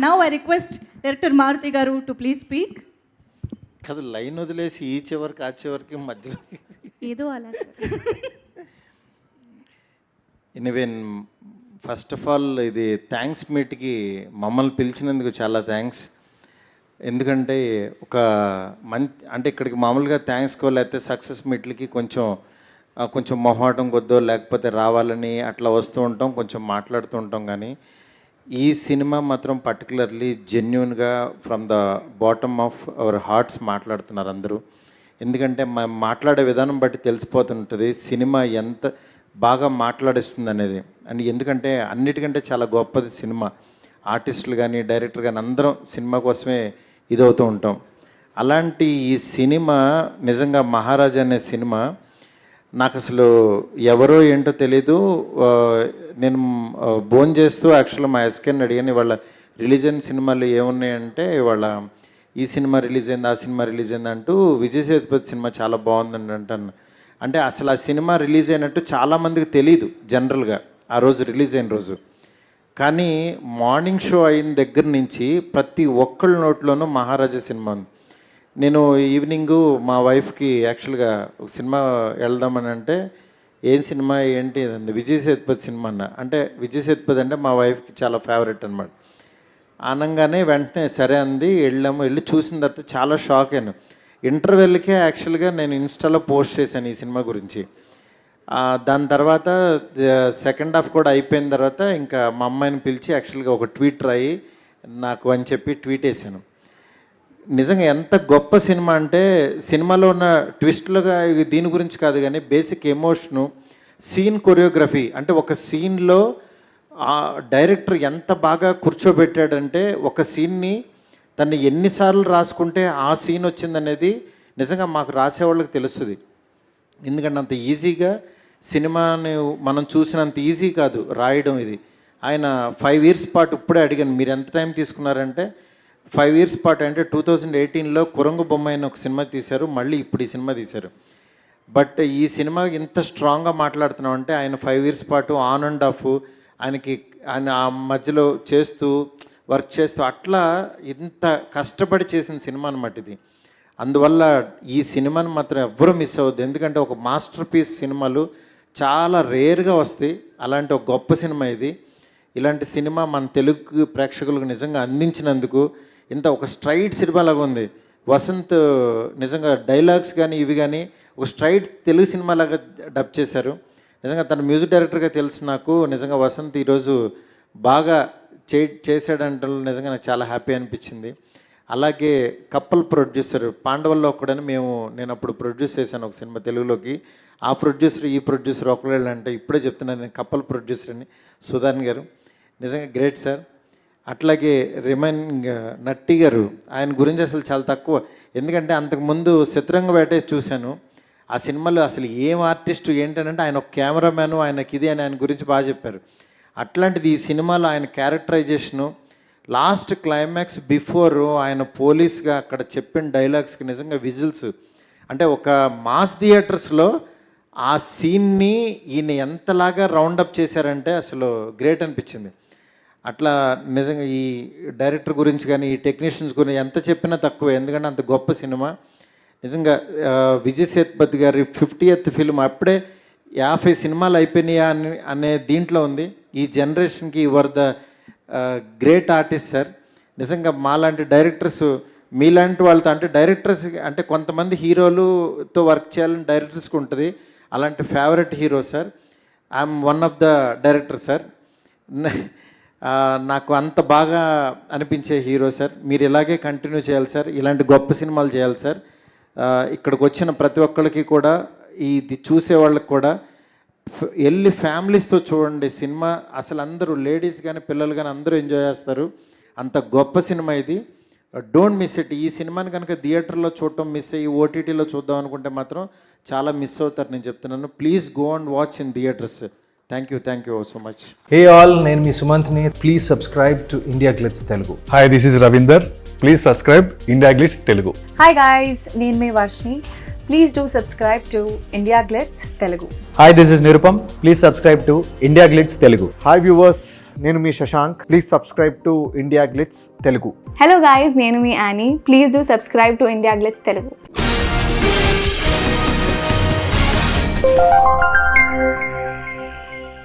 Now I request director Maruthi గారు to please speak కదా line వదిలేసి ఈ చివరికి ఆ చివరికి మధ్యలో. ఏదో అలా sir anyway first of all ఇది థ్యాంక్స్ మీట్కి మమ్మల్ని పిలిచినందుకు చాలా థ్యాంక్స్ ఎందుకంటే ఒక మంచి అంటే ఇక్కడికి మామూలుగా థ్యాంక్స్ కో లేకపోతే సక్సెస్ మీట్లకి కొంచెం కొంచెం మొహాటం కొద్దో లేకపోతే రావాలని అట్లా వస్తూ ఉంటాం కొంచెం మాట్లాడుతూ ఉంటాం కానీ ఈ సినిమా మాత్రం పర్టికులర్లీ జెన్యున్గా from the bottom of our hearts మాట్లాడుతున్నారు అందరూ. ఎందుకంటే మనం మాట్లాడే విధానం బట్టి తెలిసిపోతుంటుంది సినిమా ఎంత బాగా మాట్లాడిస్తుంది అనేది అని ఎందుకంటే అన్నిటికంటే చాలా గొప్పది సినిమా. ఆర్టిస్టులు కానీ డైరెక్టర్ కానీ అందరం సినిమా కోసమే ఇదవుతూ ఉంటాం. అలాంటి ఈ సినిమా నిజంగా మహారాజా అనే సినిమా నాకు అసలు ఎవరో ఏంటో తెలీదు. నేను బోన్ చేస్తూ యాక్చువల్గా మా ఎస్కేని అడిగాను ఇవాళ రిలీజ్ అయిన సినిమాలు ఏమున్నాయంటే ఇవాళ ఈ సినిమా రిలీజ్ అయింది ఆ సినిమా రిలీజ్ అయింది అంటూ విజయ్ సేతుపతి సినిమా చాలా బాగుందండి అంటాను. అంటే అసలు ఆ సినిమా రిలీజ్ అయినట్టు చాలామందికి తెలియదు జనరల్గా ఆ రోజు రిలీజ్ అయిన రోజు. కానీ మార్నింగ్ షో అయిన దగ్గర నుంచి ప్రతి ఒక్కళ్ళ నోట్లోనూ మహారాజా సినిమా ఉంది. నేను ఈవినింగు మా వైఫ్కి యాక్చువల్గా ఒక సినిమా వెళ్దామని అంటే ఏం సినిమా ఏంటి అంది విజయ్ సేతుపతి సినిమా అన్న. అంటే విజయ్ సేతుపతి అంటే మా వైఫ్కి చాలా ఫేవరెట్ అనమాట అనగానే వెంటనే సరే అంది వెళ్ళాము. వెళ్ళి చూసిన తర్వాత చాలా షాక్ అయ్యాను. ఇంటర్వెల్కే యాక్చువల్గా నేను ఇన్స్టాలో పోస్ట్ చేశాను ఈ సినిమా గురించి. దాని తర్వాత సెకండ్ హాఫ్ కూడా అయిపోయిన తర్వాత ఇంకా మా అమ్మాయిని పిలిచి యాక్చువల్గా ఒక ట్వీట్ రాయి నాకు అని చెప్పి ట్వీట్ వేసాను నిజంగా ఎంత గొప్ప సినిమా అంటే సినిమాలో ఉన్న ట్విస్ట్లుగా దీని గురించి కాదు కానీ బేసిక్ ఎమోషను సీన్ కొరియోగ్రఫీ అంటే ఒక సీన్లో ఆ డైరెక్టర్ ఎంత బాగా కూర్చోబెట్టాడంటే ఒక సీన్ని తను ఎన్నిసార్లు రాసుకుంటే ఆ సీన్ వచ్చిందనేది నిజంగా మాకు రాసేవాళ్ళకి తెలుస్తుంది. ఎందుకంటే అంత ఈజీగా సినిమాని మనం చూసినంత ఈజీ కాదు రాయడం ఇది. ఆయన ఫైవ్ ఇయర్స్ పాటు ఇప్పుడే అడిగాను మీరు ఎంత టైం తీసుకున్నారంటే ఫైవ్ ఇయర్స్ పాటు అంటే టూ థౌజండ్ ఎయిటీన్లో కురంగు బొమ్మ అయిన ఒక సినిమా తీశారు మళ్ళీ ఇప్పుడు ఈ సినిమా తీశారు. బట్ ఈ సినిమా ఇంత స్ట్రాంగ్గా మాట్లాడుతున్నాం అంటే ఆయన ఫైవ్ ఇయర్స్ పాటు ఆన్ అండ్ ఆఫ్ ఆయనకి ఆయన ఆ మధ్యలో చేస్తూ వర్క్ చేస్తూ అట్లా ఇంత కష్టపడి చేసిన సినిమా అనమాట ఇది. అందువల్ల ఈ సినిమాని మాత్రం ఎవ్వరూ మిస్ అవ్వద్దు. ఎందుకంటే ఒక మాస్టర్ పీస్ సినిమాలు చాలా రేర్గా వస్తాయి. అలాంటి ఒక గొప్ప సినిమా ఇది. ఇలాంటి సినిమా మన తెలుగు ప్రేక్షకులకు నిజంగా అందించినందుకు ఇంత ఒక స్ట్రైట్ సినిమా లాగా ఉంది. వసంత్ నిజంగా డైలాగ్స్ కానీ ఇవి కానీ ఒక స్ట్రైట్ తెలుగు సినిమా లాగా డబ్ చేశారు. నిజంగా తన మ్యూజిక్ డైరెక్టర్గా తెలుసు నాకు నిజంగా వసంత్ ఈరోజు బాగా చే చేసాడంటే నిజంగా నాకు చాలా హ్యాపీ అనిపించింది. అలాగే కప్పల్ ప్రొడ్యూసర్ పాండవల్లో ఒక్కడని మేము నేను అప్పుడు ప్రొడ్యూస్ చేశాను ఒక సినిమా తెలుగులోకి. ఆ ప్రొడ్యూసర్ ఈ ప్రొడ్యూసర్ ఒకళ్ళు అంటే ఇప్పుడే చెప్తున్నాను నేను కప్పల్ ప్రొడ్యూసర్ అని సుధాన్ గారు. నిజంగా గ్రేట్ సార్. అట్లాగే రిమైనింగ్ నట్టి గారు ఆయన గురించి అసలు చాలా తక్కువ. ఎందుకంటే అంతకుముందు శత్రంగ వేటే చూశాను. ఆ సినిమాలో అసలు ఏం ఆర్టిస్టు ఏంటంటే ఆయన ఒక కెమెరామ్యాను ఆయనకి ఇది అని ఆయన గురించి బాగా చెప్పారు. అట్లాంటిది ఈ సినిమాలో ఆయన క్యారెక్టరైజేషను లాస్ట్ క్లైమాక్స్ బిఫోర్ ఆయన పోలీస్గా అక్కడ చెప్పిన డైలాగ్స్కి నిజంగా విజిల్స్ అంటే ఒక మాస్ థియేటర్స్లో ఆ సీన్ని ఈయన ఎంతలాగా రౌండప్ చేశారంటే అసలు గ్రేట్ అనిపించింది. అట్లా నిజంగా ఈ డైరెక్టర్ గురించి కానీ ఈ టెక్నీషియన్స్ గురించి ఎంత చెప్పినా తక్కువే. ఎందుకంటే అంత గొప్ప సినిమా. నిజంగా విజయ్ సేతుపతి గారి ఫిఫ్టీ ఎత్ ఫిల్మ్ అప్పుడే యాభై సినిమాలు అయిపోయినాయా అని అనే దీంట్లో ఉంది. ఈ జనరేషన్కి were the great artist sir. నిజంగా మాలాంటి డైరెక్టర్స్ మీలాంటి వాళ్ళతో అంటే డైరెక్టర్స్ అంటే కొంతమంది హీరోలుతో వర్క్ చేయాలని డైరెక్టర్స్కి ఉంటుంది. అలాంటి favourite hero sir. I'm one of the director sir. నాకు అంత బాగా అనిపించే హీరో సార్. మీరు ఇలాగే కంటిన్యూ చేయాలి సార్. ఇలాంటి గొప్ప సినిమాలు చేయాలి సార్. ఇక్కడికి వచ్చిన ప్రతి ఒక్కరికి కూడా ఇది చూసే వాళ్ళకి కూడా వెళ్ళి ఫ్యామిలీస్తో చూడండి సినిమా. అసలు అందరూ లేడీస్ కానీ పిల్లలు కానీ అందరూ ఎంజాయ్ చేస్తారు. అంత గొప్ప సినిమా ఇది. Don't miss it. ఈ సినిమాని కనుక థియేటర్లో చూడటం మిస్ అయ్యి ఓటీటీలో చూద్దాం అనుకుంటే మాత్రం చాలా మిస్ అవుతారు నేను చెప్తున్నాను. Please go and watch in theatres. Thank you thank you so much hey all నేను మీ సుమంత్ని. Please subscribe to India Glitz Telugu hi this is Ravinder please subscribe India Glitz Telugu hi guys నేను మీ Varshini Please do subscribe to India Glitz Telugu. Hi this is Nirupam please subscribe to India Glitz Telugu hi viewers నేను మీ Shashank. Please subscribe to India Glitz Telugu hello guys నేను మీ Annie please do subscribe to India Glitz Telugu